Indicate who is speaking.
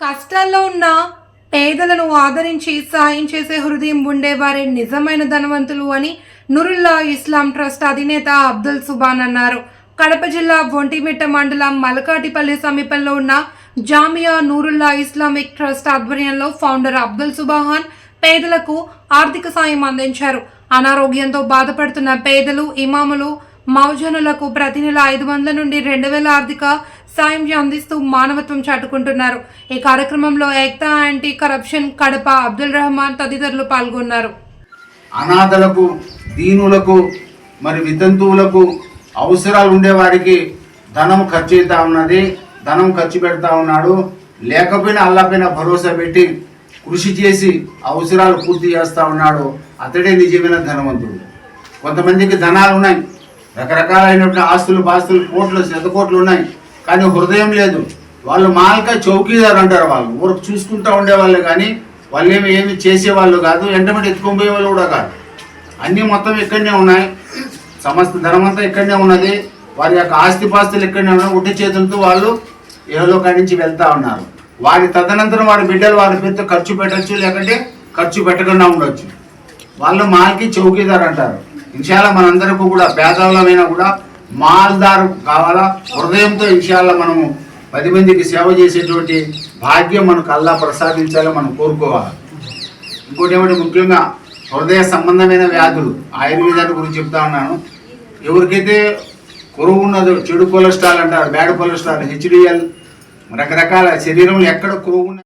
Speaker 1: కష్టాల్లో ఉన్న పేదలను ఆదరించి సాయం చేసే హృదయం ఉండేవారే నిజమైన ధనవంతులు అని నురుల్లా ఇస్లాం ట్రస్ట్ అధినేత అబ్దుల్ సుబాన్ అన్నారు. కడప జిల్లా ఒంటిమిట్ట మండలం మలకాటిపల్లి సమీపంలో ఉన్న జామియా నూరుల్లా ఇస్లామిక్ ట్రస్ట్ ఆధ్వర్యంలో ఫౌండర్ అబ్దుల్ సుబాహాన్ పేదలకు ఆర్థిక సాయం అందించారు. అనారోగ్యంతో బాధపడుతున్న పేదలు ఇమాములు మౌజనులకు ప్రతి నెల ఐదు వందల నుండి రెండు వేల ఆర్థిక సాయం అందిస్తూ మానవత్వం చాటుకుంటున్నారు. ఈ కార్యక్రమంలో ఏక్తా యాంటీ కరప్షన్ కడప అబ్దుల్ రెహమాన్ తదితరులు పాల్గొన్నారు.
Speaker 2: అనాథలకు దీనులకు మరి వితంతువులకు అవసరాలు ఉండేవారికి ధనం ఖర్చు అవుతా ఉన్నది ధనం ఖర్చు పెడతా ఉన్నాడు. లేకపోయినా అల్లపైన భరోసా పెట్టి కృషి చేసి అవసరాలు పూర్తి చేస్తూ ఉన్నాడు. అతడే నిజమైన ధనవంతుడు. కొంతమందికి ధనాలు ఉన్నాయి. రకరకాలైనటువంటి ఆస్తులు పాస్తులు కోట్లు శతకోట్లు ఉన్నాయి. కానీ హృదయం లేదు. వాళ్ళు మాల్కా చౌకీదారు అంటారు వాళ్ళు. ఊరికి చూసుకుంటూ ఉండేవాళ్ళు కానీ వాళ్ళు ఏమి ఏమి చేసేవాళ్ళు కాదు. ఎంటమంటే ఎత్తుకొని పోయేవాళ్ళు కూడా కాదు. అన్నీ మొత్తం ఇక్కడనే ఉన్నాయి. సమస్త ధనమంతా ఇక్కడనే ఉన్నది. వారి యొక్క ఆస్తిపాస్తులు ఇక్కడనే ఉన్నాయి. ఉట్టి చేతులతో వాళ్ళు ఏలోకాడి నుంచి వెళ్తా ఉన్నారు. వారి తదనంతరం వారి బిడ్డలు వారి పేరుతో ఖర్చు పెట్టచ్చు లేకుంటే ఖర్చు పెట్టకుండా ఉండొచ్చు. వాళ్ళు మాల్కి చౌకీదార్ అంటారు. ఇన్షాల్లా మనందరికీ కూడా పేదవాళ్ళమైనా కూడా మాల్దారు కావాలా? హృదయంతో ఇన్షాల్లా మనము పది మందికి సేవ చేసేటువంటి భాగ్యం మనకు అల్లా ప్రసాదించాలో మనం కోరుకోవాలి. ఇంకోటి ఏమంటే ముఖ్యంగా హృదయ సంబంధమైన వ్యాధులు. ఆయుర్వేదాన్ని గురించి చెప్తా ఉన్నాను. ఎవరికైతే కొరువు ఉన్నదో చెడు కొలెస్ట్రాల్ అంటారు బ్యాడ్ కొలెస్ట్రాల్ హెచ్డిఎల్ రకరకాల శరీరంలో ఎక్కడ కొరువు ఉన్న